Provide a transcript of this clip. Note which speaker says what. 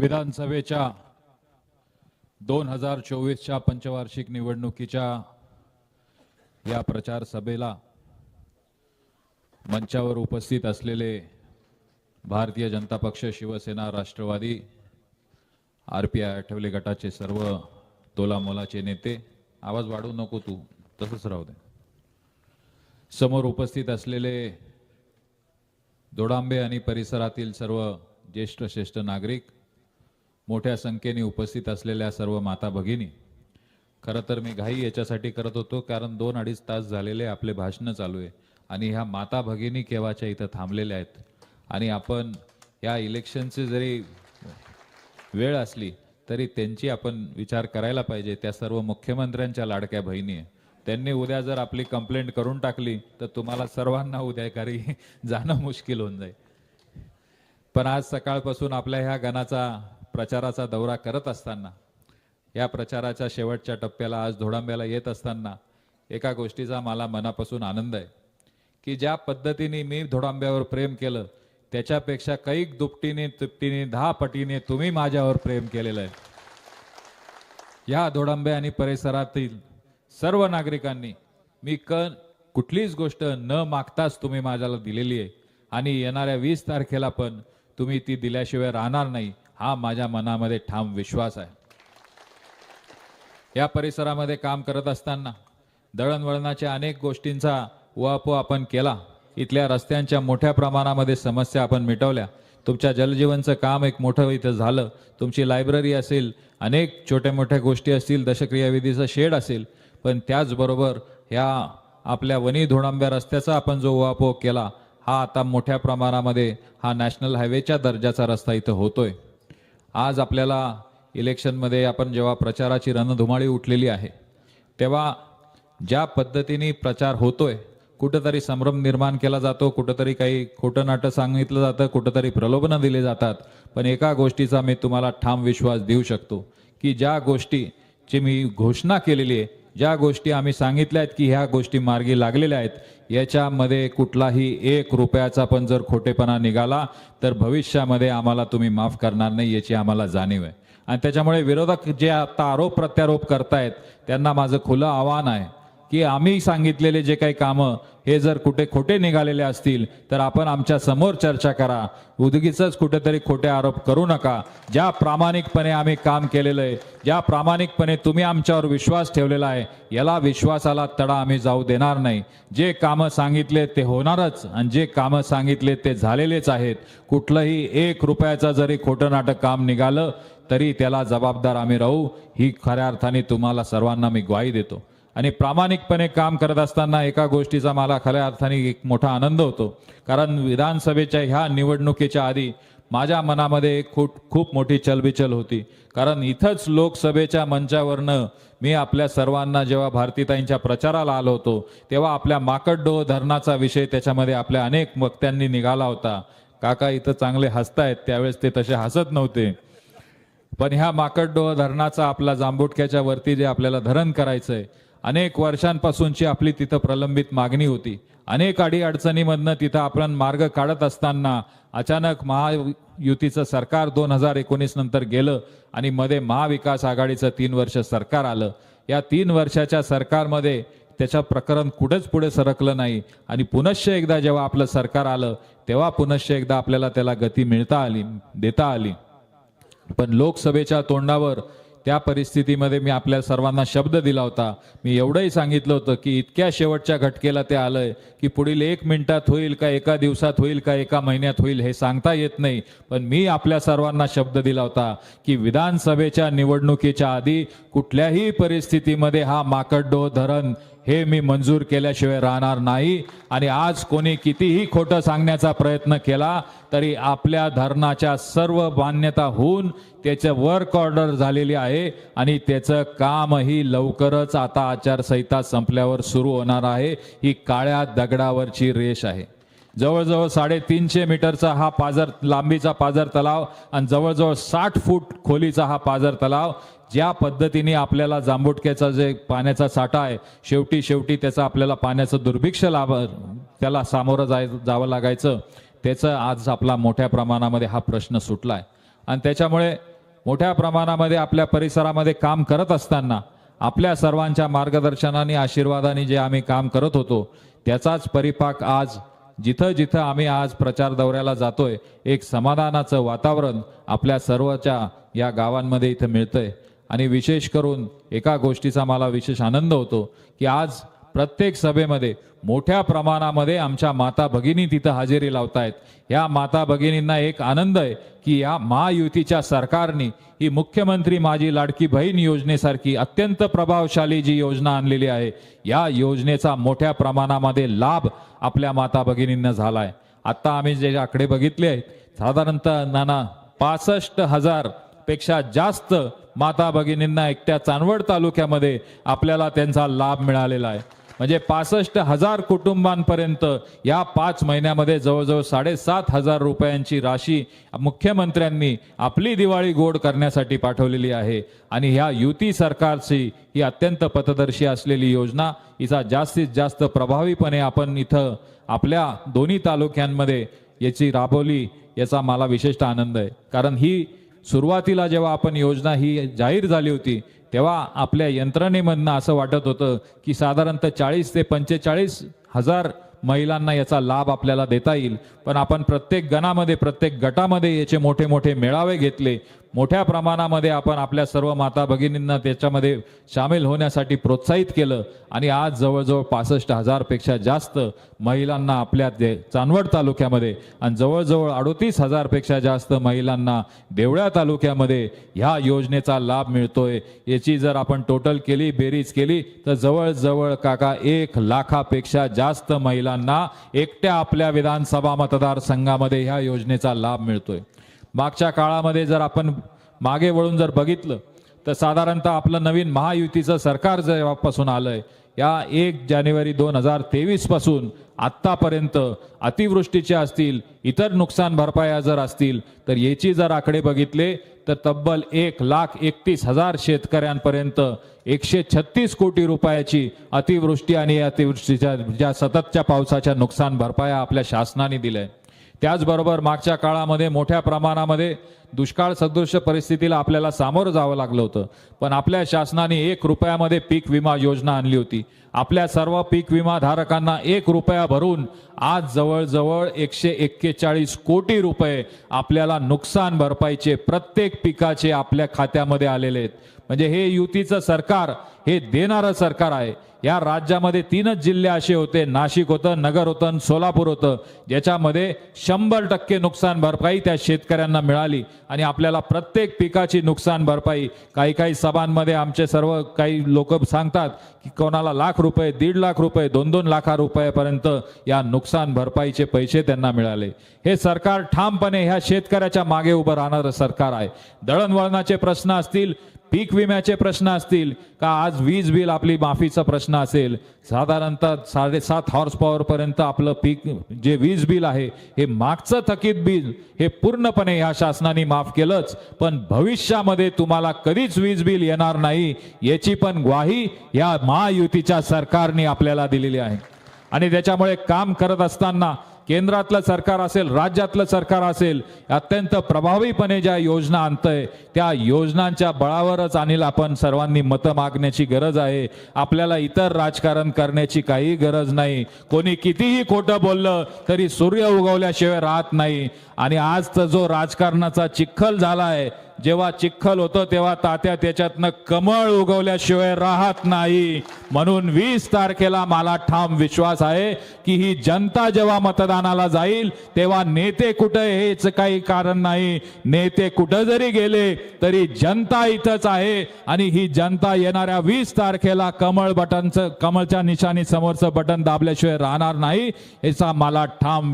Speaker 1: विधानसभेच्या दोन हजार चोवीसच्या पंचवार्षिक निवडणुकीच्या या प्रचार सभेला मंचावर उपस्थित असलेले Bharatiya Janata Paksha Shiv Sena Rashtrawadi R P I Athawale गटाचे सर्व तोलामोलाचे नेते आवाज वाढवू नको तू तसंच राहू दे. समोर उपस्थित असलेले दोडांबे आणि परिसरातील सर्व ज्येष्ठ श्रेष्ठ नागरिक मोठ्या संख्येने उपस्थित असलेल्या सर्व माता भगिनी खरं तर मी घाई याच्यासाठी करत होतो कारण दोन अडीच तास झालेले आपले भाषणं चालू आहे आणि ह्या माता भगिनी केव्हाच्या इथं थांबलेल्या आहेत? आणि आपण या इलेक्शनची जरी वेळ असली तरी त्यांची आपण विचार करायला पाहिजे. त्या सर्व मुख्यमंत्र्यांच्या लाडक्या बहिणी आहे. त्यांनी उद्या जर आपली कंप्लेंट करून टाकली तर तुम्हाला सर्वांना उद्या घरी जाणं मुश्किल होऊन जाईल. पण आज सकाळपासून आपल्या ह्या गणाचा प्रचाराचा दौरा करत असताना या प्रचाराच्या शेवटच्या टप्प्याला आज धोडांब्याला येत असताना एका गोष्टीचा मला मनापासून आनंद आहे की ज्या पद्धतीने मी धोडांब्यावर प्रेम केलं त्याच्यापेक्षा कैक दुपटीने तिपटीने दहा पटीने तुम्ही माझ्यावर प्रेम केलेलं आहे. या धोडांबे आणि परिसरातील सर्व नागरिकांनी मी क कुठलीच गोष्ट न मागताच तुम्ही माझ्याला दिलेली आहे आणि येणाऱ्या वीस तारखेला पण तुम्ही ती दिल्याशिवाय राहणार नाही हा माझ्या मनामध्ये ठाम विश्वास आहे. या परिसरामध्ये काम करत असताना दळणवळणाच्या अनेक गोष्टींचा उहापोह आपण केला. इथल्या रस्त्यांच्या मोठ्या प्रमाणामध्ये समस्या आपण मिटवल्या. तुमच्या जलजीवनचं काम एक मोठं इथं झालं. तुमची लायब्ररी असेल अनेक छोट्या मोठ्या गोष्टी असतील दशक्रियाविधीचं शेड असेल पण त्याचबरोबर ह्या आपल्या वनी धोडांब्या रस्त्याचा आपण जो उहापोह केला हा आता मोठ्या प्रमाणामध्ये हा नॅशनल हायवेच्या दर्जाचा रस्ता इथं होतोय. आज आपल्याला इलेक्शनमध्ये आपण जेव्हा प्रचाराची रणधुमाळी उठलेली आहे तेव्हा ज्या पद्धतीने प्रचार होतोय कुठंतरी संभ्रम निर्माण केला जातो कुठंतरी काही खोटं नाटं सांगितलं जातं कुठंतरी प्रलोभनं दिले जातात. पण एका गोष्टीचा मी तुम्हाला ठाम विश्वास देऊ शकतो की ज्या गोष्टीची मी घोषणा केलेली आहे ज्या गोष्टी आम्ही सांगितल्या आहेत की ह्या गोष्टी मार्गी लागलेल्या आहेत याच्यामध्ये कुठलाही एक रुपयाचा पण जर खोटेपणा निघाला तर भविष्यामध्ये आम्हाला तुम्ही माफ करणार नाही याची आम्हाला जाणीव आहे. आणि त्याच्यामुळे विरोधक जे आता आरोप प्रत्यारोप करतायत त्यांना माझं खुलं आव्हान आहे. की आम्ही सांगितलेले जे काही कामं हे जर कुठे खोटे निघालेले असतील तर आपण आमच्यासमोर चर्चा करा. उदगीच कुठेतरी खोटे आरोप करू नका. ज्या प्रामाणिकपणे आम्ही काम केलेलं आहे ज्या प्रामाणिकपणे तुम्ही आमच्यावर विश्वास ठेवलेला आहे याला विश्वासाला तडा आम्ही जाऊ देणार नाही. जे कामं सांगितले ते होणारच आणि जे कामं सांगितले ते झालेलेच आहेत. कुठलंही एक रुपयाचं जरी खोटं नाटक काम निघालं तरी त्याला जबाबदार आम्ही राहू. ही खऱ्या अर्थाने तुम्हाला सर्वांना मी ग्वाही देतो. आणि प्रामाणिकपणे काम करत असताना एका गोष्टीचा मला खऱ्या अर्थाने एक मोठा आनंद होतो. कारण विधानसभेच्या ह्या निवडणुकीच्या आधी माझ्या मनामध्ये एक खूप खूप मोठी चलबिचल होती. कारण इथंच लोकसभेच्या मंचावरनं मी आपल्या सर्वांना जेव्हा भारतीताईंच्या प्रचाराला आलो होतो तेव्हा आपल्या माकडडोह धरणाचा विषय त्याच्यामध्ये आपल्या अनेक वक्त्यांनी निघाला होता. काका इथं चांगले हसतायत त्यावेळेस ते तसे हसत नव्हते. पण ह्या माकडडोह धरणाचा आपला जांबुटक्याच्या वरती जे आपल्याला धरण करायचं आहे अनेक वर्षांपासूनची आपली तिथं प्रलंबित मागणी होती. अनेक अडी अडचणीमधनं तिथं आपण मार्ग काढत असताना अचानक महायुतीचं सरकार दोन हजार एकोणीस नंतर गेलं आणि मध्ये महाविकास आघाडीचं तीन वर्ष सरकार आलं. या तीन वर्षाच्या सरकारमध्ये त्याचं प्रकरण कुठेच पुढे सरकलं नाही आणि पुनश्च एकदा जेव्हा आपलं सरकार आलं तेव्हा पुनश्च एकदा आपल्याला त्याला गती मिळता आली देता आली. पण लोकसभेच्या तोंडावर त्या परिस्थितीमध्ये मी आपल्या सर्वांना शब्द दिला होता. मी एवढंही सांगितलं होतं की इतक्या शेवटच्या घटकेला ते आलंय की पुढील एक मिनिटात होईल का एका दिवसात होईल का एका महिन्यात होईल हे सांगता येत नाही. पण मी आपल्या सर्वांना शब्द दिला होता की विधानसभेच्या निवडणुकीच्या आधी कुठल्याही परिस्थितीमध्ये हा माकडडोह धरण हे मी मंजूर केल्याशिवाय राहणार नाही. आणि आज कोणी कितीही खोटं सांगण्याचा प्रयत्न केला तरी आपल्या धरणाच्या सर्व मान्यता होऊन त्याचं वर्क ऑर्डर झालेली आहे. आणि त्याचं कामही लवकरच आता आचारसंहिता संपल्यावर सुरू होणार आहे. ही काळ्या दगडावरची रेष आहे. जवळजवळ साडेतीनशे मीटरचा हा पाझर लांबीचा पाझर तलाव आणि जवळजवळ साठ फूट खोलीचा हा पाझर तलाव ज्या पद्धतीने आपल्याला जांबुटक्याचा जे पाण्याचा साठा आहे शेवटी शेवटी त्याचा आपल्याला पाण्याचं दुर्भिक्ष लाभ त्याला सामोरं जाय जावं लागायचं त्याचं आज आपला मोठ्या प्रमाणामध्ये हा प्रश्न सुटला आहे आणि त्याच्यामुळे मोठ्या प्रमाणामध्ये आपल्या परिसरामध्ये काम करत असताना आपल्या सर्वांच्या मार्गदर्शनाने आशीर्वादाने जे आम्ही काम करत होतो त्याचाच परिपाक आज जिथं जिथं आम्ही आज प्रचार दौऱ्याला जातोय एक समाधानाचं वातावरण आपल्या सर्वच्या या गावांमध्ये इथं मिळतंय. आणि विशेष करून एका गोष्टीचा मला विशेष आनंद होतो की आज प्रत्येक सभेमध्ये मोठ्या प्रमाणामध्ये आमच्या माता भगिनी तिथं हजेरी लावतायत. या माता भगिनींना एक आनंद आहे की या महायुतीच्या सरकारने ही मुख्यमंत्री माझी लाडकी बहीण योजनेसारखी अत्यंत प्रभावशाली जी योजना आणलेली आहे या योजनेचा मोठ्या प्रमाणामध्ये लाभ आपल्या माता भगिनींना झाला आहे आत्ता आम्ही जे आकडे बघितले आहेत साधारणतः नाना पासष्ट हजारपेक्षा जास्त माता भगिनींना एकट्या चांदवड तालुक्यामध्ये आपल्याला त्यांचा लाभ मिळालेला आहे. म्हणजे पासष्ट हजार कुटुंबांपर्यंत या पाच महिन्यामध्ये जवळजवळ साडेसात हजार रुपयांची राशी मुख्यमंत्र्यांनी आपली दिवाळी गोड करण्यासाठी पाठवलेली आहे. आणि ह्या युती सरकारची ही अत्यंत पथदर्शी असलेली योजना हिचा जास्तीत जास्त प्रभावीपणे आपण इथं आपल्या दोन्ही तालुक्यांमध्ये याची राबवली याचा मला विशेष आनंद आहे. कारण ही सुरुवातीला जेव्हा आपण योजना ही जाहीर झाली होती तेव्हा आपल्या यंत्रणेमधनं असं वाटत होतं की साधारणतः चाळीस ते पंचेचाळीस हजार महिलांना याचा लाभ आपल्याला देता येईल. पण आपण प्रत्येक गणामध्ये प्रत्येक गटामध्ये याचे मोठे मोठे मेळावे घेतले. मोठ्या प्रमाणामध्ये आपण आपल्या सर्व माता भगिनींना त्याच्यामध्ये सामील होण्यासाठी प्रोत्साहित केलं आणि आज जवळजवळ पासष्ट हजारपेक्षा जास्त महिलांना आपल्या दे चांदवड तालुक्यामध्ये आणि जवळजवळ अडोतीस हजारपेक्षा जास्त महिलांना देवळ्या तालुक्यामध्ये ह्या योजनेचा लाभ मिळतोय. याची जर आपण टोटल केली बेरीज केली तर जवळजवळ काका एक लाखापेक्षा जास्त महिलांना एकट्या आपल्या विधानसभा मतदारसंघामध्ये ह्या योजनेचा लाभ मिळतोय. मागच्या काळामध्ये जर आपण मागे वळून जर बघितलं तर साधारणतः आपलं नवीन महायुतीचं सरकार जेव्हापासून आहे या एक जानेवारी दोन हजार तेवीसपासून आत्तापर्यंत अतिवृष्टीचे असतील इतर नुकसान भरपाया जर असतील तर याची जर आकडे बघितले तर तब्बल एक लाख एकतीस हजार शेतकऱ्यांपर्यंत एकशे छत्तीस कोटी रुपयाची अतिवृष्टी आणि अतिवृष्टीच्या ज्या सततच्या पावसाच्या नुकसान भरपाया आपल्या शासनाने दिल्या त्याचबरोबर मागच्या काळामध्ये मोठ्या प्रमाणामध्ये दुष्काळ सदृश परिस्थितीला आपल्याला सामोरं जावं लागलं होतं. पण आपल्या शासनाने एक रुपयामध्ये पीक विमा योजना आणली होती. आपल्या सर्व पीक विमा धारकांना एक रुपया भरून आज जवळजवळ एकशे एक्केचाळीस कोटी रुपये आपल्याला नुकसान भरपाईचे प्रत्येक पिकाचे आपल्या खात्यामध्ये आलेले आहेत. म्हणजे हे युतीचं सरकार हे देणारं सरकार आहे. या राज्यामध्ये तीनच जिल्हे असे होते. नाशिक होतं नगर होतं सोलापूर होतं. ज्याच्यामध्ये शंभर टक्के नुकसान भरपाई त्या शेतकऱ्यांना मिळाली आणि आपल्याला प्रत्येक पिकाची नुकसान भरपाई. काही काही सभांमध्ये आमचे सर्व काही लोक सांगतात की कोणाला लाख रुपये दीड लाख रुपये दोन दोन लाखा रुपयापर्यंत या नुकसान भरपाईचे पैसे त्यांना मिळाले. हे सरकार ठामपणे ह्या शेतकऱ्याच्या मागे उभं राहणारं सरकार आहे. दळणवळणाचे प्रश्न असतील पीक विम्याचे प्रश्न असतील का आज वीज बिल आपली माफीचा प्रश्न असेल? साधारणतः साडेसात हॉर्स पॉवरपर्यंत आपलं पीक जे वीज बिल आहे हे मागचं थकीत बिल हे पूर्णपणे ह्या शासनाने माफ केलंच पण भविष्यामध्ये तुम्हाला कधीच वीज बिल येणार नाही याची पण ग्वाही या महायुतीच्या सरकारने आपल्याला दिलेली आहे. आणि त्याच्यामुळे काम करत असताना केंद्रातलं सरकार असेल राज्यातलं सरकार असेल अत्यंत प्रभावीपणे ज्या योजना आणतंय त्या योजनांच्या बळावरच अनिल आपण सर्वांनी मतं मागण्याची गरज आहे. आपल्याला इतर राजकारण करण्याची काही गरज नाही. कोणी कितीही खोटं बोललं तरी सूर्य उगवल्याशिवाय राहत नाही. आणि आजचा जो राजकारणाचा चिखल आहे जेव्हा चिखल होतं तेव्हा तात्या त्याच्यातनं कमळ उगवल्याशिवाय राहत नाही. म्हणून वीस तारखेला मला ठाम विश्वास आहे की ही जनता जेव्हा मतदानाला जाईल तेव्हा नेते कुठं हेच काही कारण नाही. नेते कुठं जरी गेले तरी जनता इथंच आहे आणि ही जनता येणाऱ्या वीस तारखेला कमळ बटनचं कमळच्या निशाणी समोरचं बटन दाबल्याशिवाय राहणार नाही याचा मला ठाम